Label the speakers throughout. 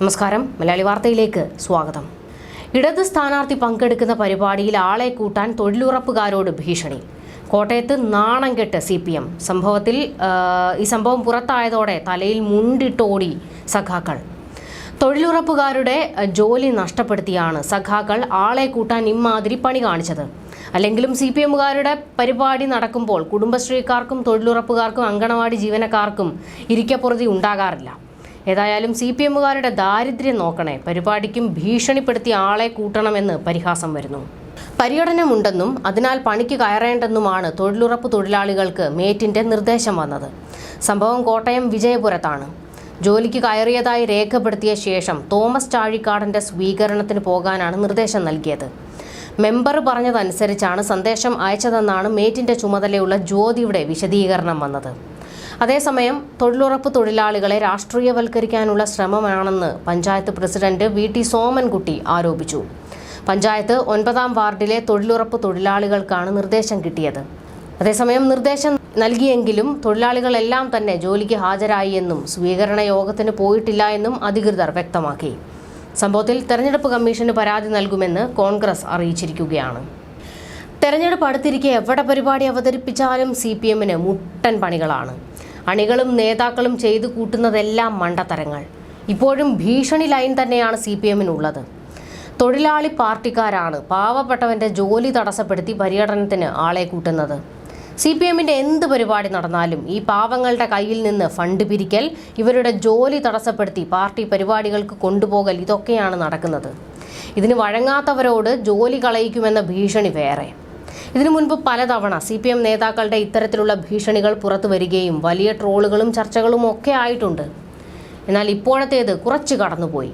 Speaker 1: നമസ്കാരം. മലയാളി വാർത്തയിലേക്ക് സ്വാഗതം. ഇടത് സ്ഥാനാർത്ഥി പങ്കെടുക്കുന്ന പരിപാടിയിൽ ആളെ കൂട്ടാൻ തൊഴിലുറപ്പുകാരോട് ഭീഷണി. കോട്ടയത്ത് നാണം കെട്ട് സി പി എം. സംഭവത്തിൽ ഈ സംഭവം പുറത്തായതോടെ തലയിൽ മുണ്ടിട്ടോടി സഖാക്കൾ. തൊഴിലുറപ്പുകാരുടെ ജോലി നഷ്ടപ്പെടുത്തിയാണ് സഖാക്കൾ ആളെ കൂട്ടാൻ ഇമ്മാതിരി പണി കാണിച്ചത്. അല്ലെങ്കിലും സി പി എമ്മുകാരുടെ പരിപാടി നടക്കുമ്പോൾ കുടുംബശ്രീക്കാർക്കും തൊഴിലുറപ്പുകാർക്കും അങ്കണവാടി ജീവനക്കാർക്കും ഇരിക്കപ്പുറതി ഉണ്ടാകാറില്ല. ഏതായാലും സി പി എമ്മുകാരുടെ ദാരിദ്ര്യം നോക്കണേ. പരിപാടിക്കും ഭീഷണിപ്പെടുത്തി ആളെ കൂട്ടണമെന്ന് പരിഹാസം വരുന്നു. പര്യടനമുണ്ടെന്നും അതിനാൽ പണിക്ക് കയറേണ്ടെന്നുമാണ് തൊഴിലുറപ്പ് തൊഴിലാളികൾക്ക് മേറ്റിന്റെ നിർദ്ദേശം വന്നത്. സംഭവം കോട്ടയം വിജയപുരത്താണ്. ജോലിക്ക് കയറിയതായി രേഖപ്പെടുത്തിയ ശേഷം തോമസ് ചാഴിക്കാടന്റെ സ്വീകരണത്തിന് പോകാനാണ് നിർദ്ദേശം നൽകിയത്. മെമ്പർ പറഞ്ഞതനുസരിച്ചാണ് സന്ദേശം അയച്ചതെന്നാണ് മേറ്റിന്റെ ചുമതലയുള്ള ജ്യോതിയുടെ വിശദീകരണം വന്നത്. അതേസമയം തൊഴിലുറപ്പ് തൊഴിലാളികളെ രാഷ്ട്രീയവൽക്കരിക്കാനുള്ള ശ്രമമാണെന്ന് panchayat president V T Somankutty ആരോപിച്ചു. പഞ്ചായത്ത് ഒൻപതാം വാർഡിലെ തൊഴിലുറപ്പ് തൊഴിലാളികൾക്കാണ് നിർദ്ദേശം കിട്ടിയത്. അതേസമയം നിർദ്ദേശം നൽകിയെങ്കിലും തൊഴിലാളികളെല്ലാം തന്നെ ജോലിക്ക് ഹാജരായി എന്നും സ്വീകരണ യോഗത്തിന് പോയിട്ടില്ല എന്നും അധികൃതർ വ്യക്തമാക്കി. സംഭവത്തിൽ തെരഞ്ഞെടുപ്പ് കമ്മീഷന് പരാതി നൽകുമെന്ന് കോൺഗ്രസ് അറിയിച്ചിരിക്കുകയാണ്. തെരഞ്ഞെടുപ്പ് അടുത്തിരിക്കെ എവിടെ പരിപാടി അവതരിപ്പിച്ചാലും സി പി എമ്മിന് മുട്ടൻ പണികളാണ്. അണികളും നേതാക്കളും ചെയ്തു കൂട്ടുന്നതെല്ലാം മണ്ടത്തരങ്ങൾ. ഇപ്പോഴും ഭീഷണി ലൈൻ തന്നെയാണ് സി പി എമ്മിനുള്ളത്. തൊഴിലാളി പാർട്ടിക്കാരാണ് പാവപ്പെട്ടവന്റെ ജോലി തടസ്സപ്പെടുത്തി പര്യടനത്തിന് ആളെ കൂട്ടുന്നത്. സി പി എമ്മിന്റെ എന്ത് പരിപാടി നടന്നാലും ഈ പാവങ്ങളുടെ കയ്യിൽ നിന്ന് ഫണ്ട് പിരിക്കൽ ഇവരുടെ ജോലി തടസ്സപ്പെടുത്തി പാർട്ടി പരിപാടികൾക്ക് കൊണ്ടുപോകൽ ഇതൊക്കെയാണ് നടക്കുന്നത്. ഇതിന് വഴങ്ങാത്തവരോട് ജോലി കളയിക്കുമെന്ന ഭീഷണി വേറെ. ഇതിനു മുൻപ് പലതവണ സി പി എം നേതാക്കളുടെ ഇത്തരത്തിലുള്ള ഭീഷണികൾ പുറത്തു വരികയും വലിയ ട്രോളുകളും ചർച്ചകളും ഒക്കെ ആയിട്ടുണ്ട്. എന്നാൽ ഇപ്പോഴത്തേത് കുറച്ച് കടന്നുപോയി.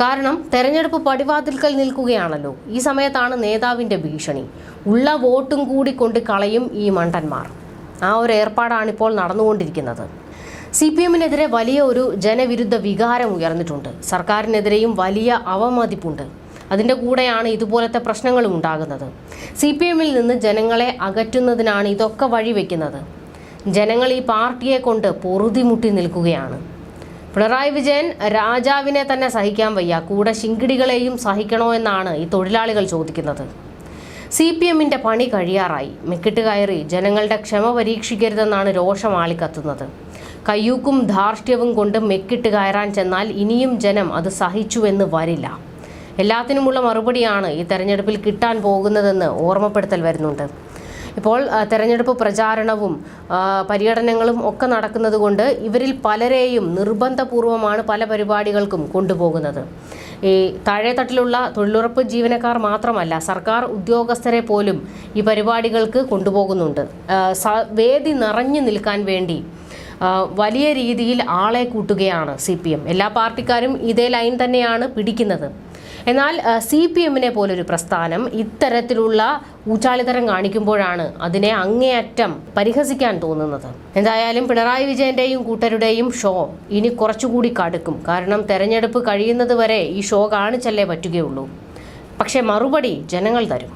Speaker 1: കാരണം തെരഞ്ഞെടുപ്പ് പടിവാതിൽക്കൽ നിൽക്കുകയാണല്ലോ. ഈ സമയത്താണ് നേതാവിന്റെ ഭീഷണി. ഉള്ള വോട്ടും കൂടി കൊണ്ട് കളയും ഈ മണ്ടന്മാർ. ആ ഒരു ഏർപ്പാടാണ് ഇപ്പോൾ നടന്നുകൊണ്ടിരിക്കുന്നത്. സി പി എമ്മിനെതിരെ വലിയ ഒരു ജനവിരുദ്ധ വികാരം ഉയർന്നിട്ടുണ്ട്. സർക്കാരിനെതിരെയും വലിയ അവമതിപ്പുണ്ട്. അതിന്റെ കൂടെയാണ് ഇതുപോലത്തെ പ്രശ്നങ്ങളും ഉണ്ടാകുന്നത്. സി പി എമ്മിൽ നിന്ന് ജനങ്ങളെ അകറ്റുന്നതിനാണ് ഇതൊക്കെ വഴിവെക്കുന്നത്. ജനങ്ങൾ ഈ പാർട്ടിയെ കൊണ്ട് പൊറുതിമുട്ടി നിൽക്കുകയാണ്. പിണറായി വിജയൻ രാജാവിനെ തന്നെ സഹിക്കാൻ വയ്യ. കൂടെ ശിങ്കിടികളെയും സഹിക്കണോ എന്നാണ് ഈ തൊഴിലാളികൾ ചോദിക്കുന്നത്. സി പി എമ്മിന്റെ പണി കഴിയാറായി. മെക്കിട്ട് കയറി ജനങ്ങളുടെ ക്ഷമ പരീക്ഷിക്കരുതെന്നാണ് രോഷം ആളിക്കത്തുന്നത്. കയ്യൂക്കും ധാർഷ്ട്യവും കൊണ്ട് മെക്കിട്ട് കയറാൻ ചെന്നാൽ ഇനിയും ജനം അത് സഹിച്ചുവെന്ന് വരില്ല. എല്ലാത്തിനുമുള്ള മറുപടിയാണ് ഈ തെരഞ്ഞെടുപ്പിൽ കിട്ടാൻ പോകുന്നതെന്ന് ഓർമ്മപ്പെടുത്തൽ വരുന്നുണ്ട്. ഇപ്പോൾ തെരഞ്ഞെടുപ്പ് പ്രചാരണവും പര്യടനങ്ങളും ഒക്കെ നടക്കുന്നത് കൊണ്ട് ഇവരിൽ പലരെയും നിർബന്ധപൂർവമാണ് പല പരിപാടികൾക്കും കൊണ്ടുപോകുന്നത്. ഈ താഴെത്തട്ടിലുള്ള തൊഴിലുറപ്പ് ജീവനക്കാർ മാത്രമല്ല സർക്കാർ ഉദ്യോഗസ്ഥരെ പോലും ഈ പരിപാടികൾക്ക് കൊണ്ടുപോകുന്നുണ്ട്. വേദി നിറഞ്ഞു നിൽക്കാൻ വേണ്ടി വലിയ രീതിയിൽ ആളെ കൂട്ടുകയാണ് സി പി എം. എല്ലാ പാർട്ടിക്കാരും ഇതേ ലൈൻ തന്നെയാണ് പിടിക്കുന്നത്. എന്നാൽ സി പി എമ്മിനെ പോലൊരു പ്രസ്ഥാനം ഇത്തരത്തിലുള്ള ഊച്ചാളിത്തരം കാണിക്കുമ്പോഴാണ് അതിനെ അങ്ങേയറ്റം പരിഹസിക്കാൻ തോന്നുന്നത്. എന്തായാലും പിണറായി വിജയന്റെയും കൂട്ടരുടെയും ഷോ ഇനി കുറച്ചുകൂടി കടുക്കും. കാരണം തെരഞ്ഞെടുപ്പ് കഴിയുന്നത് വരെ ഈ ഷോ കാണിച്ചല്ലേ പറ്റുകയുള്ളൂ. പക്ഷേ മറുപടി ജനങ്ങൾ തരും.